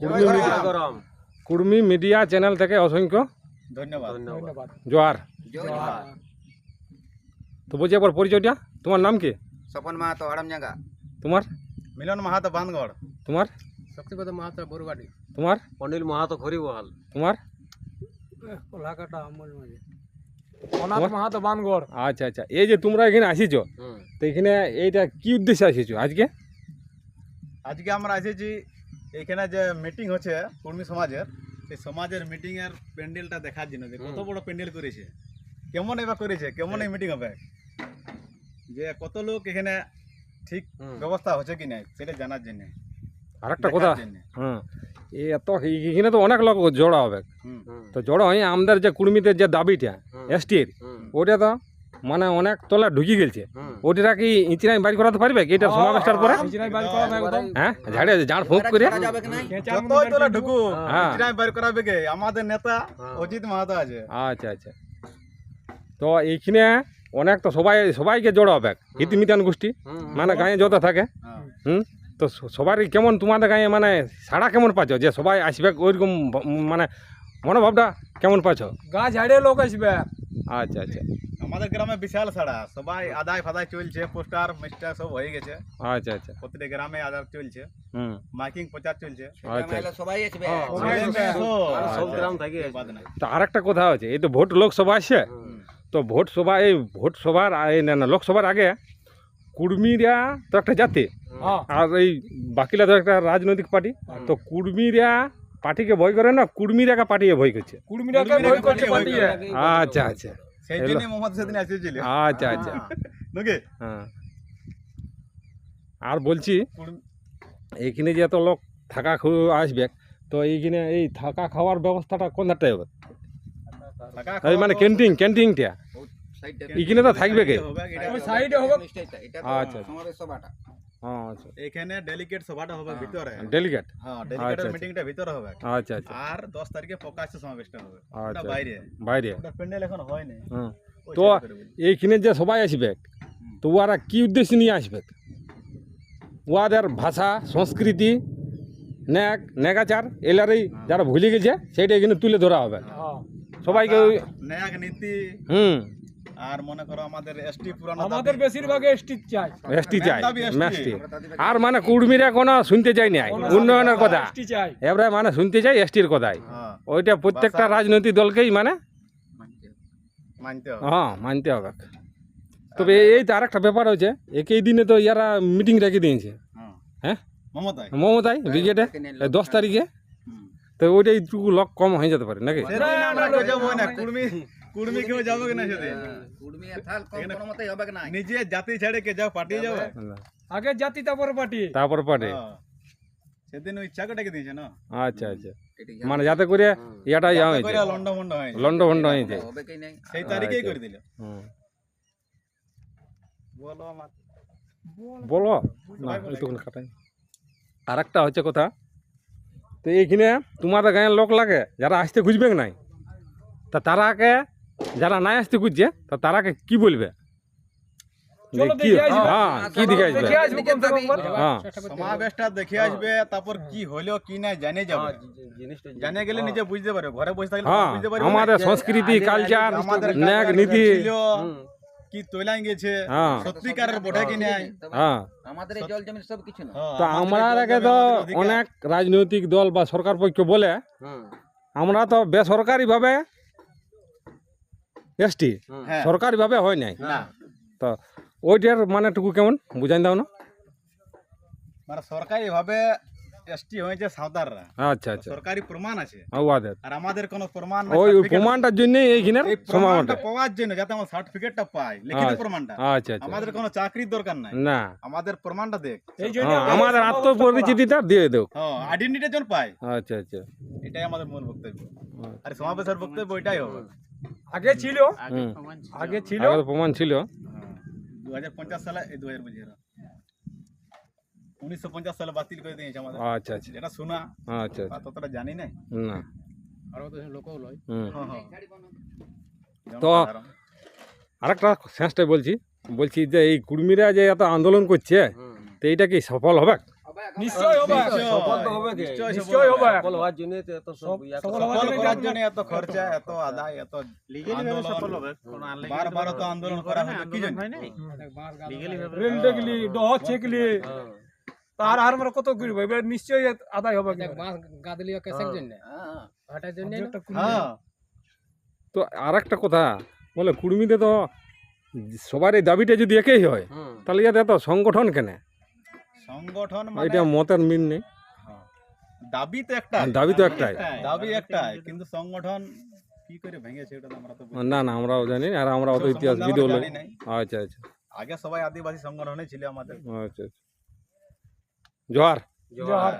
Kurmi media গরম। Kurmi media channel থেকে অসংখ্য ধন্যবাদ। ধন্যবাদ। জোয়ার। তো বলছি একবার পরিচয়টা। তোমার নাম কি? স্বপন মাহাতো হারামজাঙ্গা তোমার? মিলন মাহাতো বানগড় তোমার? শক্তিপদ মাহাতো বড়গাড়ি তোমার? অনিল মাহাতো খরিবহাল তোমার? কোলাকাটা আমল মাঝে। মাহাতো বানগড় আচ্ছা আচ্ছা। এই যে তোমরা এখানে আসিছো তো এখানে এইটা কি উদ্দেশ্যে আসিছো আজকে? আজকে আমরা এসেছি এখানে যে মিটিং হচ্ছে কর্মী সমাজের সেই সমাজের মিটিং এর প্যান্ডেলটা দেখার জন্য যে কত বড় প্যান্ডেল করেছে কেমন এবার করেছে কেমন এই মিটিং হবে যে কত লোক এখানে ঠিক ব্যবস্থা হচ্ছে কি নাই সেটা জানার জন্য আরেকটা কথা। হ্যাঁ এত এখানে তো অনেক লোক জড়ো হবে তো জড়ো হয়ে আমাদের যে কুর্মীদের যে দাবিটা এসটির ওটা তো মানে অনেক তলা ঢুকি গেছে ওটা কি ইঞ্চিনাই বাড়ি করাতে পারবে কি? এটা সমাবেশটার পরে? একদম। হ্যাঁ ঝাড়ে ঝাড় ফুঁক করে। ছাড়া যাবে কি নাই? যতই তোলা ঢুকু হ্যাঁ। ইচরাই বাইর করাবে কে? আমাদের নেতা হ্যাঁ। অজিত মাহাতো আছে। আচ্ছা আচ্ছা। তো এইখানে অনেক তো সবাই সবাইকে জড়ো হবে। হিতমিতান গোষ্ঠী মানে গাঁয়ে যত থাকে। হ্যাঁ। হুম? তো সবারই কেমন তোমাদের গাঁয়ে মানে সাড়া কেমন পাচ্ছ? যে সবাই আসবে ওইরকম মানে মনোভাবটা কেমন পাচ্ছ? গা ঝাড়ে লোক আসবে। আচ্ছা আচ্ছা। আমাদের গ্রামে বিশাল সাড়া সবাই আদায় ফাদায় চলছে পোস্টার মিস্টার সব হয়ে গেছে। আচ্ছা আচ্ছা। প্রতিটা গ্রামে আদার চলছে। হুম। মাইকিং প্রচার চলছে। আচ্ছা সবাই আসবে হ্যাঁ, সব। গ্রাম থেকে বাদ আরেকটা কথা আছে এই তো ভোট লোকসভা আসছে। তো ভোট সভা এই ভোট সভার এই না না লোকসভার আগে কুর্মীরা তো একটা জাতি হ্যাঁ। আর এই বাকিরা তো একটা রাজনৈতিক পার্টি। তো কুর্মীরা পার্টিকে ভয় করে না? কুর্মীরাকে পার্টিকে ভয় করছে। আচ্ছা আচ্ছা। সেই জন্য মোহাম্মদ সেদিন এসেছিল। আচ্ছা আচ্ছা। নাকি হ্যাঁ। আর বলছি এইখানে যে এত লোক থাকা খু- আসবে তো এইখানে এই থাকা খাওয়ার ব্যবস্থাটা কোন ধারটায় হবে? মানে ক্যান্টিন ক্যান্টিনটা? এইখানে তো থাকবে কে? নিশ্চয়ই আচ্ছা। হ্যাঁ আচ্ছা। এখানে ডেলিগেট সভাটা হবে ভিতরে। ডেলিগেট হ্যাঁ আচ্ছা, ডেলিগেটের আচ্ছা। মিটিংটা ভিতরে হবে। আচ্ছা আচ্ছা। আর দশ তারিখে প্রকাশ্য সমাবেশটা হবে। ওটা আচ্ছা। বাইরে। বাইরে? ওটা প্যান্ডেল এখন হয়নি। তো। এইখানে যে সবাই আসবে তো ওরা কি উদ্দেশ্য নিয়ে আসবে? ওদের ভাষা সংস্কৃতি ন্যাক নেগাচার এলারই যারা ভুলে গেছে সেইটা এখানে তুলে ধরা হবে। হ্যাঁ। সবাইকে ন্যাক নীতি। হুম। আর মনে করো আমাদের এসটি পুরানো আমাদের বেশিরভাগ এসটি চাই। এসটি চাই ম্যাসটি আর মানে কুর্মীরা কোনো শুনতে চাই না উন্নয়নের কথা। এসটি চাই। এবারে মানে শুনতে চাই এসটির কথাই। হ্যাঁ। ওইটা প্রত্যেকটা রাজনৈতিক দলকেই মানে মানতে হবে। হ্যাঁ মানতে হবে। তবে এই তো আরেকটা ব্যাপার হচ্ছে একই দিনে তো ইয়ারা মিটিং রেখে দিয়েছে। হ্যাঁ। হ্যাঁ? মমতাই মমতাই ব্রিগেডে দশ তারিখে। তো ওইটা একটু লোক কম হয়ে যেতে পারে নাকি? আমরা কেউ যাব যাব কিনা সেদিন? কুড়মি থাল হবে নিজে জাতি ছেড়ে কে যাও পার্টি যাবে। আগে জাতি তারপর পার্টি। তারপর পারে হ্যাঁ। সেদিন ওই ইচ্ছা দিয়েছে না? আচ্ছা আচ্ছা। মানে যাতে করে ইয়াটা ইয়া হয়ে লন্ড হয় লন্ড ভন্ড হয়ে হবে কি নাই? সেই তারিখেই আচ্ছা। করে দিল। বলো বলো। না এইটুকুন কাটাই আর একটা হচ্ছে কথা তো এইখানে তোমাদের গাঁয়ের লোক লাগে যারা আসতে খুঁজবে নাই? তা তারাকে যারা নাই আসতে খুঁজছে তা তারাকে কি বলবে? কি দেখে। হ্যাঁ কি দেখে আসবে। হ্যাঁ। সমাবেশটা দেখে আসবে তারপর কি হলো কি নাই জানে যাবে। জানে গেলে নিজে বুঝতে পারবে ঘরে বসে থাকলে হ্যাঁ বুঝতে পারবে। আমাদের সংস্কৃতি কালচার আমাদের ন্যাক নীতি। কি তৈলাং গেছে হ্যাঁ। সত্যিকারের কি নাই? হ্যাঁ। আমাদের জল জমি সব কিছু না। হ্যাঁ, তো আমরা আগে তো অনেক রাজনৈতিক দল বা সরকার পক্ষ বলে আমরা তো বেসরকারিভাবে এসটি হ্যাঁ, সরকারিভাবে হয় নাই? তো ওইটার মানে টুকু কেমন? বুঝাই দাও না। মানে সরকারি ভাবে এসটি হয়েছে সাঁওতালরা। আচ্ছা আচ্ছা। সরকারি প্রমাণ আছে। ওদের আর আমাদের কোনো প্রমাণ ওই ওই প্রমাণটার জন্য এইখানের এই সমাধানটা প্রমাণটা পাওয়ার জন্য যাতে আমার সার্টিফিকেটটা পাই লিখিত আচ্ছা। প্রমাণটা। আচ্ছা আচ্ছা। আমাদের কোনো চাকরির দরকার নাই। না। আমাদের প্রমাণটা দেখ। এই জন্য হ্যাঁ, আমাদের আত্মপরিচিতিটা দিয়ে দেও। হ্যাঁ আইডেন্টিটির জন্য পাই। আচ্ছা আচ্ছা। এটাই আমাদের মূল বক্তব্য। আর সমাবেশের বক্তব্য ওইটাই হবে। আগে ছিল। আগে ছিল। আগে তো প্রমাণ ছিল। দু হাজার পঞ্চাশ সালে এই দু হাজার বুঝিয়ে উনিশশো পঞ্চাশ সালে বাতিল করে দিয়েছে আমাদের। আচ্ছা আচ্ছা। এটা শোনা আচ্ছা আর আচ্ছা ততটা জানি নাই। না। আর তো লোক লয়। হ্যাঁ, হ্যাঁ। তো আরেকটা শেষটাই বলছি। বলছি যে এই কুর্মীরা যে এত আন্দোলন করছে তো এইটা কি সফল হবে? নিশ্চয় হবে। সফল তো হবে নিশ্চয় নিশ্চয় হবে। সফল হওয়ার জন্য এত সফল হওয়ার জন্য করার যে জন্য এত খরচা এত আদায় এত আন্দোলন। বারবার তো আন্দোলন করা হয় কি জন্য রেল দেখলি ডহ চেকলি হ্যাঁ। তার আর আমরা কত করব এবার নিশ্চয়ই আদায় হবে কিন্তু। কেসের জন্য। হ্যাঁ। জন্য একটা হ্যাঁ। তো আর একটা কথা বলে কুর্মীতে তো সবার এই দাবিটা যদি একই হয় তাহলে ইয়াতে এত সংগঠন কেন? সংগঠন মানে এটা মতের মিল নেই। হ্যাঁ। দাবি তো একটা দাবি তো একটাই। দাবি একটাই। কিন্তু সংগঠন কি করে ভেঙেছে এটা আমরা তো না না আমরাও জানি আর আমরা অত ইতিহাস ভিডিও। আচ্ছা আচ্ছা। আগে সবাই আদিবাসী সংগঠনে ছিল আমাদের। আচ্ছা আচ্ছা। জোহার জোহার। জোহার।